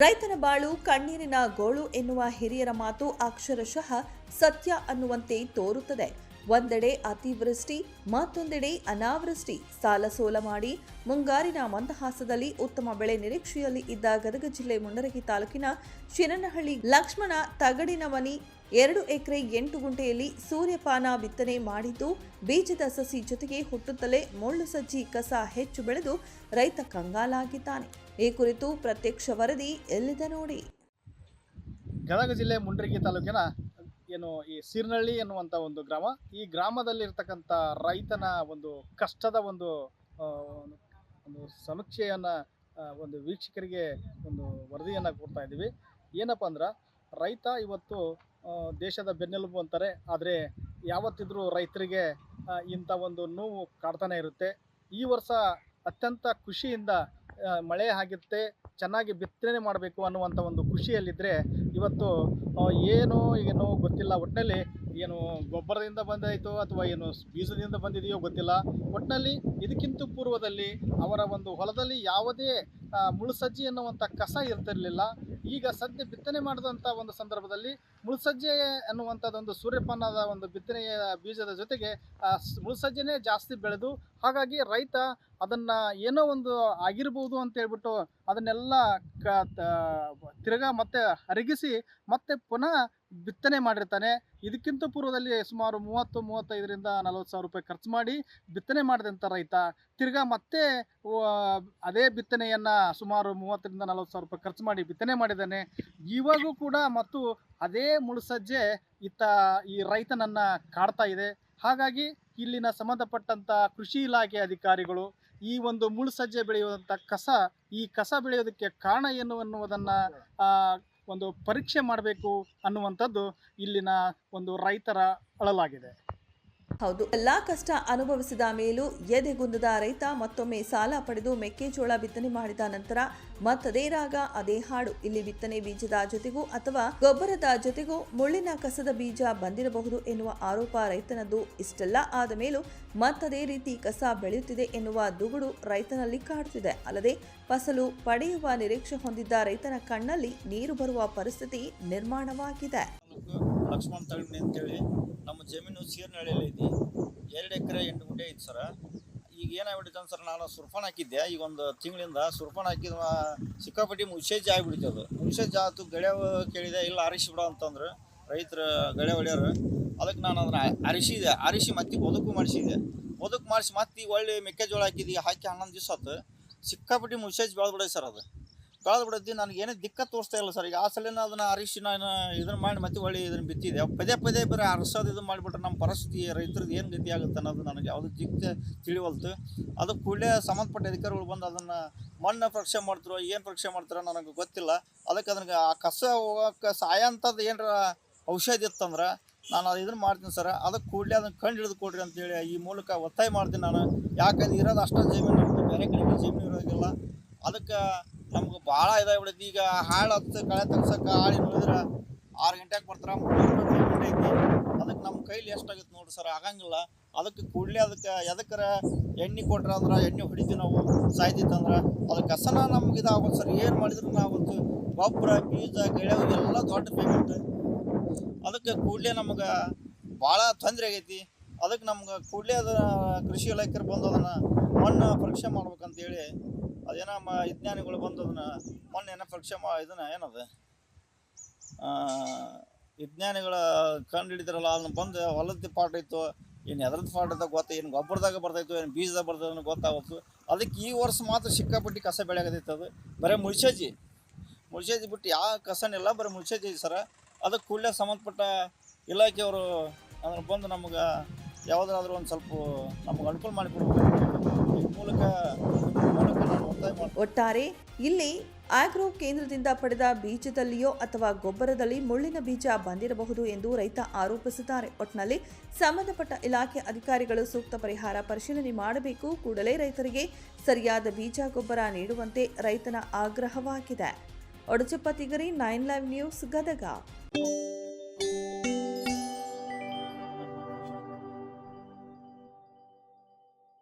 ರೈತನ ಬಾಳು ಕಣ್ಣೀರಿನ ಗೋಳು ಎನ್ನುವ ಹಿರಿಯರ ಮಾತು ಅಕ್ಷರಶಃ ಸತ್ಯ ಅನ್ನುವಂತೆ ತೋರುತ್ತದೆ. ಒಂದೆಡೆ ಅತಿವೃಷ್ಟಿ, ಮತ್ತೊಂದೆಡೆ ಅನಾವೃಷ್ಟಿ. ಸಾಲ ಸೋಲ ಮಾಡಿ ಮುಂಗಾರಿನ ಮಂದಹಾಸದಲ್ಲಿ ಉತ್ತಮ ಬೆಳೆ ನಿರೀಕ್ಷೆಯಲ್ಲಿ ಇದ್ದ ಗದಗ ಜಿಲ್ಲೆ ಮುಂಡರಗಿ ತಾಲೂಕಿನ ಶಿರನಹಳ್ಳಿ ಲಕ್ಷ್ಮಣ ತಗಡಿನವನಿ ಎರಡು ಎಕರೆ ಎಂಟು ಗುಂಟೆಯಲ್ಲಿ ಸೂರ್ಯಪಾನ ಬಿತ್ತನೆ ಮಾಡಿದ್ದು, ಬೀಜದ ಸಸಿ ಜೊತೆಗೆ ಹುಟ್ಟುತ್ತಲೇ ಮುಳ್ಳು ಸಜ್ಜಿ ಕಸ ಹೆಚ್ಚು ಬೆಳೆದು ರೈತ ಕಂಗಾಲಾಗಿದ್ದಾನೆ. ಈ ಕುರಿತು ಪ್ರತ್ಯಕ್ಷ ವರದಿ ಎಲ್ಲಿದೆ ನೋಡಿ. ಗದಗ ಜಿಲ್ಲೆ ಮುಂಡರಗಿ ತಾಲೂಕಿನ ಏನು ಈ ಸಿರ್ನಳ್ಳಿ ಎನ್ನುವಂಥ ಒಂದು ಗ್ರಾಮ. ಈ ಗ್ರಾಮದಲ್ಲಿರ್ತಕ್ಕಂಥ ರೈತನ ಒಂದು ಕಷ್ಟದ ಒಂದು ಒಂದು- ಸಮೀಕ್ಷೆಯನ್ನು ಒಂದು ವೀಕ್ಷಕರಿಗೆ ಒಂದು ವರದಿಯನ್ನು ಕೊಡ್ತಾ ಇದ್ದೀವಿ. ಏನಪ್ಪ ಅಂದ್ರೆ, ರೈತ ಇವತ್ತು ದೇಶದ ಬೆನ್ನೆಲುಬು ಅಂತಾರೆ, ಆದರೆ ಯಾವತ್ತಿದ್ರೂ ರೈತರಿಗೆ ಇಂಥ ಒಂದು ನೋವು ಕಾಡ್ತಾನೆ ಇರುತ್ತೆ. ಈ ವರ್ಷ ಅತ್ಯಂತ ಖುಷಿಯಿಂದ ಮಳೆ ಆಗಿರುತ್ತೆ, ಚೆನ್ನಾಗಿ ಬಿತ್ತನೆ ಮಾಡಬೇಕು ಅನ್ನುವಂಥ ಒಂದು ಖುಷಿಯಲ್ಲಿದ್ದರೆ ಇವತ್ತು ಏನು ಏನು ಗೊತ್ತಿಲ್ಲ. ಒಟ್ಟಿನಲ್ಲಿ ಏನು ಗೊಬ್ಬರದಿಂದ ಬಂದಾಯಿತು ಅಥವಾ ಏನು ಬೀಜದಿಂದ ಬಂದಿದೆಯೋ ಗೊತ್ತಿಲ್ಲ. ಒಟ್ಟಿನಲ್ಲಿ ಇದಕ್ಕಿಂತ ಪೂರ್ವದಲ್ಲಿ ಅವರ ಒಂದು ಹೊಲದಲ್ಲಿ ಯಾವುದೇ ಮುಳುಸಜ್ಜಿ ಎನ್ನುವಂಥ ಕಸ ಇರ್ತಿರಲಿಲ್ಲ. ಈಗ ಸದ್ಯ ಬಿತ್ತನೆ ಮಾಡಿದಂಥ ಒಂದು ಸಂದರ್ಭದಲ್ಲಿ ಮುಳುಸಜ್ಜೆ ಅನ್ನುವಂಥದ್ದೊಂದು ಸೂರ್ಯಪಾನದ ಒಂದು ಬಿತ್ತನೆಯ ಬೀಜದ ಜೊತೆಗೆ ಮುಳುಸಜ್ಜೆನೇ ಜಾಸ್ತಿ ಬೆಳೆದು, ಹಾಗಾಗಿ ರೈತ ಅದನ್ನು ಏನೋ ಒಂದು ಆಗಿರ್ಬೋದು ಅಂತ ಹೇಳ್ಬಿಟ್ಟು ಅದನ್ನೆಲ್ಲ ಕ ತಿರ್ಗಾ ಮತ್ತೆ ಅರಗಿಸಿ ಮತ್ತೆ ಪುನಃ ಬಿತ್ತನೆ ಮಾಡಿರ್ತಾನೆ. ಇದಕ್ಕಿಂತ ಪೂರ್ವದಲ್ಲಿ ಸುಮಾರು ಮೂವತ್ತು, ಮೂವತ್ತೈದರಿಂದ ನಲವತ್ತು ಸಾವಿರ ರೂಪಾಯಿ ಖರ್ಚು ಮಾಡಿ ಬಿತ್ತನೆ ಮಾಡಿದಂಥ ರೈತ. ತಿರ್ಗಾ ಮತ್ತೆ ಅದೇ ಬಿತ್ತನೆಯನ್ನು ಸುಮಾರು ಮೂವತ್ತರಿಂದ ನಲವತ್ತು ಸಾವಿರ ರೂಪಾಯಿ ಖರ್ಚು ಮಾಡಿ ಬಿತ್ತನೆ ಮಾಡಿದ್ದಾನೆ. ಇವಾಗೂ ಕೂಡ ಮತ್ತು ಅದೇ ಮುಳುಸಜ್ಜೆ ಇತ್ತ ಈ ರೈತನನ್ನು ಕಾಡ್ತಾ ಇದೆ. ಹಾಗಾಗಿ ಇಲ್ಲಿನ ಸಂಬಂಧಪಟ್ಟಂಥ ಕೃಷಿ ಇಲಾಖೆ ಅಧಿಕಾರಿಗಳು ಈ ಒಂದು ಮುಳುಸಜ್ಜೆ ಬೆಳೆಯುವಂಥ ಕಸ, ಈ ಕಸ ಬೆಳೆಯೋದಕ್ಕೆ ಕಾರಣ ಏನು ಅನ್ನುವುದನ್ನು ಒಂದು ಪರೀಕ್ಷೆ ಮಾಡಬೇಕು ಅನ್ನುವಂಥದ್ದು ಇಲ್ಲಿನ ಒಂದು ರೈತರ ಅಳಲಾಗಿದೆ. ಹೌದು. ಎಲ್ಲಾ ಕಷ್ಟ ಅನುಭವಿಸಿದ ಮೇಲೂ ಎದೆಗುಂದದ ರೈತ ಮತ್ತೊಮ್ಮೆ ಸಾಲ ಪಡೆದು ಮೆಕ್ಕೆಜೋಳ ಬಿತ್ತನೆ ಮಾಡಿದ ನಂತರ ಮತ್ತದೇ ರಾಗ, ಅದೇ ಹಾಡು. ಇಲ್ಲಿ ಬಿತ್ತನೆ ಬೀಜದ ಜೊತೆಗೂ ಅಥವಾ ಗೊಬ್ಬರದ ಜೊತೆಗೂ ಮುಳ್ಳಿನ ಕಸದ ಬೀಜ ಬಂದಿರಬಹುದು ಎನ್ನುವ ಆರೋಪ ರೈತನದ್ದು. ಇಷ್ಟೆಲ್ಲ ಆದ ಮೇಲೂ ಮತ್ತದೇ ರೀತಿ ಕಸ ಬೆಳೆಯುತ್ತಿದೆ ಎನ್ನುವ ದುಗುಡು ರೈತನಲ್ಲಿ ಕಾಡುತ್ತಿದೆ. ಅಲ್ಲದೆ ಫಸಲು ಪಡೆಯುವ ನಿರೀಕ್ಷೆ ಹೊಂದಿದ್ದ ರೈತನ ಕಣ್ಣಲ್ಲಿ ನೀರು ಬರುವ ಪರಿಸ್ಥಿತಿ ನಿರ್ಮಾಣವಾಗಿದೆ. ಲಕ್ಷ್ಮಣ ತಗಣಿ ಅಂತೇಳಿ ನಮ್ಮ ಜಮೀನು ಸೀರ್ನಳ್ಳಿಯಲ್ಲಿ ಐತಿ. ಎರಡು ಎಕರೆ ಎಂಟು ಗುಂಟೆ ಐತಿ ಸರ. ಈಗ ಏನಾಗ್ಬಿಟ್ಟಿತ್ತು ಸರ್, ನಾನು ಸುರ್ಫಾನ್ ಹಾಕಿದ್ದೆ. ಈಗ ಒಂದು ತಿಂಗಳಿಂದ ಸುರ್ಫಾನ್ ಹಾಕಿದ ಸಿಕ್ಕಾಪಟ್ಟಿ ಮುಷೇಜ್ ಆಗಿಬಿಡ್ತು ಅದು. ಮುಷೇಜ್ ಆತು ಗೆಳೆಯ ಕೇಳಿದೆ, ಇಲ್ಲ ಆರಿಸಿ ಬಿಡೋ ಅಂತಂದ್ರೆ ರೈತರ, ಗೆಳೆ ಹೊಡೆಯೋರು. ಅದಕ್ಕೆ ನಾನು ಅದನ್ನ ಅರಿಸಿದೆ. ಅರಿಸಿ ಮತ್ತೆ ಬದುಕು ಮಾಡಿಸಿದೆ. ಬದುಕು ಮಾಡಿಸಿ ಮತ್ತೆ ಈಗ ಒಳ್ಳೆ ಮೆಕ್ಕೆಜೋಳ ಹಾಕಿದ್ದು ಹಾಕಿ ಹನ್ನೊಂದು ದಿವಸ ಆತು. ಸಿಕ್ಕಾಪಟ್ಟಿ ಮುಷೇಜ್ ಬೆಳೆದ್ಬಿಡೈತೆ ಸರ್ ಅದು. ಬೆಳೆದು ಬಿಡತ್ತಿ ನನಗೆ ಏನೇ ದಿಕ್ಕ ತೋರಿಸ್ತಾ ಇಲ್ಲ ಸರ್. ಈಗ ಆ ಸಲಿನ ಅದನ್ನ ಅರಿಶಿ ನಾನು ಇದನ್ನ ಮಾಡಿ ಮತ್ತೆ ಒಳ್ಳೆ ಇದನ್ನ ಬಿತ್ತಿದೆ ಪದೇ ಪದೇ ಬರೀ ಅರಸೋದು ಇದು ಮಾಡಿಬಿಟ್ರೆ ನಮ್ಮ ಪರಿಸ್ಥಿತಿ ರೈತರದ್ದು ಏನು ಗತಿ ಆಗುತ್ತೆ ಅನ್ನೋದು ನನಗೆ ಯಾವುದೂ ದಿಕ್ಕ ತಿಳಿವಲ್ತು. ಅದು ಕೂಡಲೇ ಸಂಬಂಧಪಟ್ಟ ಅಧಿಕಾರಿಗಳು ಬಂದು ಅದನ್ನು ಮಣ್ಣು ಪರೀಕ್ಷೆ ಮಾಡ್ತಾರೋ, ಏನು ಪರೀಕ್ಷೆ ಮಾಡ್ತಾರೋ ನನಗೆ ಗೊತ್ತಿಲ್ಲ. ಅದಕ್ಕೆ ಅದನ್ನು ಆ ಕಸ ಹೋಗೋಕೆ ಸಹಾಯ ಅಂಥದ್ದು ಏನಾರ ಔಷಧಿ ಇತ್ತಂದ್ರೆ ನಾನು ಅದು ಇದನ್ನು ಮಾಡ್ತೀನಿ ಸರ್. ಅದಕ್ಕೆ ಕೂಡಲೇ ಅದನ್ನು ಕಂಡು ಹಿಡಿದು ಕೊಡ್ರಿ ಅಂತೇಳಿ ಈ ಮೂಲಕ ಒತ್ತಾಯ ಮಾಡ್ತೀನಿ ನಾನು. ಯಾಕಂದ್ರೆ ಇರೋದು ಅಷ್ಟೇ ಜಮೀನು ಬೇರೆ ಕಡೆ ಜಮೀನು ಇರೋದಿಲ್ಲ. ಅದಕ್ಕೆ ನಮ್ಗೆ ಭಾಳ ಇದಾಗ್ಬಿಡೈತಿ. ಈಗ ಹಾಳು ಹತ್ತು ಕಳೆ ತಗ್ಸಕ್ಕೆ ಆಳಿ ನೋಡಿದ್ರೆ ಆರು ಗಂಟೆಗೆ ಬರ್ತಾರೆ, ಮೂರು ಗಂಟೆ ಅದಕ್ಕೆ ನಮ್ಮ ಕೈಲಿ ಎಷ್ಟಾಗುತ್ತೆ ನೋಡ್ರಿ ಸರ್, ಆಗಂಗಿಲ್ಲ. ಅದಕ್ಕೆ ಕೂಡಲೇ ಅದಕ್ಕೆ ಎದಕ್ಕರ ಎಣ್ಣೆ ಕೊಟ್ರೆ ಅಂದ್ರೆ ಎಣ್ಣೆ ಹೊಡಿತೀವಿ ನಾವು ಸಾಯ್ತಿತ್ತಂದ್ರೆ ಅದಕ್ಕೆ ಕಸನ ನಮ್ಗೆ ಇದಾಗುತ್ತೆ ಸರ್. ಏನು ಮಾಡಿದ್ರು ನಾವು ಗೊಬ್ಬರ, ಬೀಜ ಗೆಳೆ ಎಲ್ಲ ದೊಡ್ಡ ಪೇಮೆಂಟ್. ಅದಕ್ಕೆ ಕೂಡಲೇ ನಮ್ಗೆ ಭಾಳ ತೊಂದರೆ ಆಗೈತಿ. ಅದಕ್ಕೆ ನಮ್ಗೆ ಕೂಡಲೇ ಅದನ್ನು ಕೃಷಿ ಇಲಾಖೆ ಬಂದು ಅದನ್ನು ಮಣ್ಣು ಪರೀಕ್ಷೆ ಮಾಡ್ಬೇಕಂತೇಳಿ ಅದೇನೋ ವಿಜ್ಞಾನಿಗಳು ಬಂದು ಅದನ್ನು ಮಣ್ಣು ಏನೋ ಪರೀಕ್ಷೆ ಮಾ ಇದನ್ನ ಏನದು? ವಿಜ್ಞಾನಿಗಳ ಕಂಡು ಹಿಡಿದಿರಲ್ಲ ಅದನ್ನ ಬಂದು ಹೊಲದ ಪಾಠ ಇತ್ತು ಏನು ಎದ್ರದ್ದು ಪಾಠ ಇದ್ದಾಗ ಗೊತ್ತ ಏನು ಗೊಬ್ಬರದಾಗ ಬರ್ತೈತು ಏನು ಬೀಜದಾಗ ಬರ್ತೈತೆ ಗೊತ್ತಾಗುತ್ತೆ ಅದಕ್ಕೆ ಈ ವರ್ಷ ಮಾತ್ರ ಸಿಕ್ಕಾಪಟ್ಟಿ ಕಸ ಬೆಳೆಯಾಗತೈತೆ ಅದು. ಬರೀ ಮುಳ್ಸಜ್ಜಿ ಮುಳ್ಸಜ್ಜಿ ಬಿಟ್ಟು ಯಾವ ಕಸನಿಲ್ಲ ಬರೀ ಮುಳ್ಸಜ್ಜಿ ಸರ. ಅದಕ್ಕೆ ಕೂಡಲೇ ಸಂಬಂಧಪಟ್ಟ ಇಲಾಖೆಯವರು ಅದನ್ನು ಬಂದು ನಮ್ಗೆ ಯಾವುದಾದ್ರೂ ಒಂದು ಸ್ವಲ್ಪ ನಮ್ಗೆ ಅನುಕೂಲ ಮಾಡಿಕೊಡ್ಬೇಕು. ಈ ಮೂಲಕ ಒಟ್ಟಾರೆ, ಇಲ್ಲಿ ಆಗ್ರೋ ಕೇಂದ್ರದಿಂದ ಪಡೆದ ಬೀಜದಲ್ಲಿಯೋ ಅಥವಾ ಗೊಬ್ಬರದಲ್ಲಿ ಮುಳ್ಳಿನ ಬೀಜ ಬಂದಿರಬಹುದು ಎಂದು ರೈತ ಆರೋಪಿಸಿದ್ದಾರೆ ಒಟ್ನಲ್ಲಿ ಸಂಬಂಧಪಟ್ಟ ಇಲಾಖೆ ಅಧಿಕಾರಿಗಳು ಸೂಕ್ತ ಪರಿಹಾರ ಪರಿಶೀಲನೆ ಮಾಡಬೇಕು. ಕೂಡಲೇ ರೈತರಿಗೆ ಸರಿಯಾದ ಬೀಜ, ಗೊಬ್ಬರ ನೀಡುವಂತೆ ರೈತನ ಆಗ್ರಹವಾಗಿದೆ. Odachappa Tigari, nine live news Gadag.